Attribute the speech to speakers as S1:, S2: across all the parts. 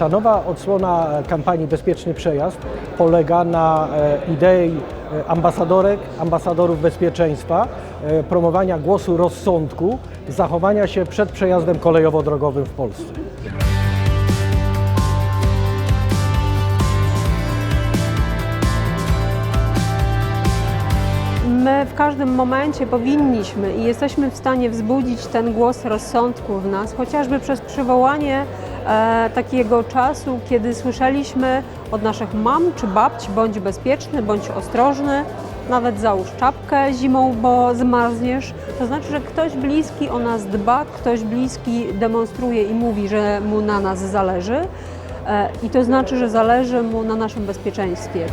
S1: Ta nowa odsłona kampanii Bezpieczny Przejazd polega na e, idei e, ambasadorek, ambasadorów bezpieczeństwa, e, promowania głosu rozsądku, zachowania się przed przejazdem kolejowo-drogowym w Polsce.
S2: My w każdym momencie powinniśmy i jesteśmy w stanie wzbudzić ten głos rozsądku w nas, chociażby przez przywołanie e, takiego czasu, kiedy słyszeliśmy od naszych mam czy babci, bądź bezpieczny, bądź ostrożny, nawet załóż czapkę zimą, bo zmarzniesz. To znaczy, że ktoś bliski o nas dba, ktoś bliski demonstruje i mówi, że mu na nas zależy. E, I to znaczy, że zależy mu na naszym bezpieczeństwie.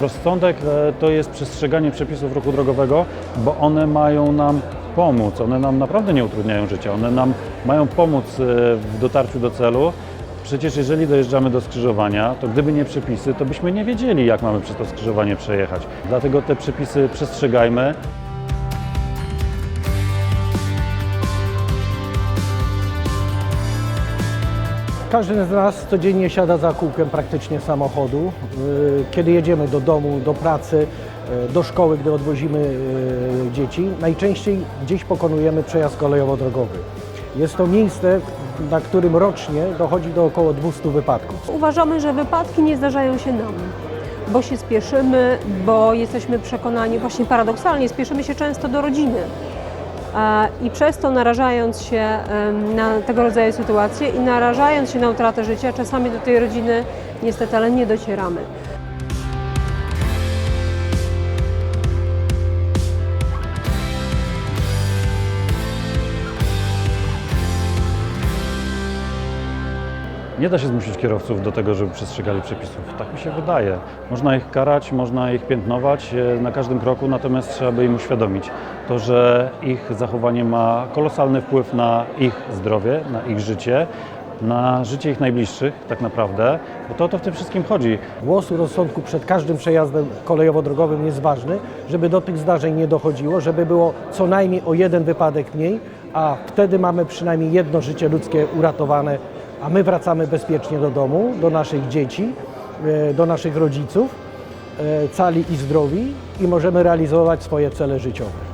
S3: Rozsądek e, to jest przestrzeganie przepisów ruchu drogowego, bo one mają nam pomóc. One nam naprawdę nie utrudniają życia. One nam mają pomóc e, w dotarciu do celu. Przecież jeżeli dojeżdżamy do skrzyżowania, to gdyby nie przepisy, to byśmy nie wiedzieli, jak mamy przez to skrzyżowanie przejechać. Dlatego te przepisy przestrzegajmy.
S1: Każdy z nas codziennie siada za kółkiem praktycznie samochodu. Yy, Kiedy jedziemy do domu, do pracy, yy, do szkoły, gdy odwozimy yy, dzieci, najczęściej gdzieś pokonujemy przejazd kolejowo-drogowy. Jest to miejsce, na którym rocznie dochodzi do około 200 wypadków.
S2: Uważamy, że wypadki nie zdarzają się nam, bo się spieszymy, bo jesteśmy przekonani, właśnie paradoksalnie, spieszymy się często do rodziny. I przez to narażając się na tego rodzaju sytuacje i narażając się na utratę życia, czasami do tej rodziny niestety, ale nie docieramy.
S3: Nie da się zmusić kierowców do tego, żeby przestrzegali przepisów. Tak mi się wydaje. Można ich karać, można ich piętnować e, na każdym kroku, natomiast trzeba by im uświadomić to, że ich zachowanie ma kolosalny wpływ na ich zdrowie, na ich życie, na życie ich najbliższych tak naprawdę, bo to o to w tym wszystkim chodzi.
S1: Głosu rozsądku przed każdym przejazdem kolejowo-drogowym jest ważny, żeby do tych zdarzeń nie dochodziło, żeby było co najmniej o jeden wypadek mniej, a wtedy mamy przynajmniej jedno życie ludzkie uratowane, a my wracamy bezpiecznie do domu, do naszych dzieci, e, do naszych rodziców, e, cali i zdrowi i możemy realizować swoje cele życiowe.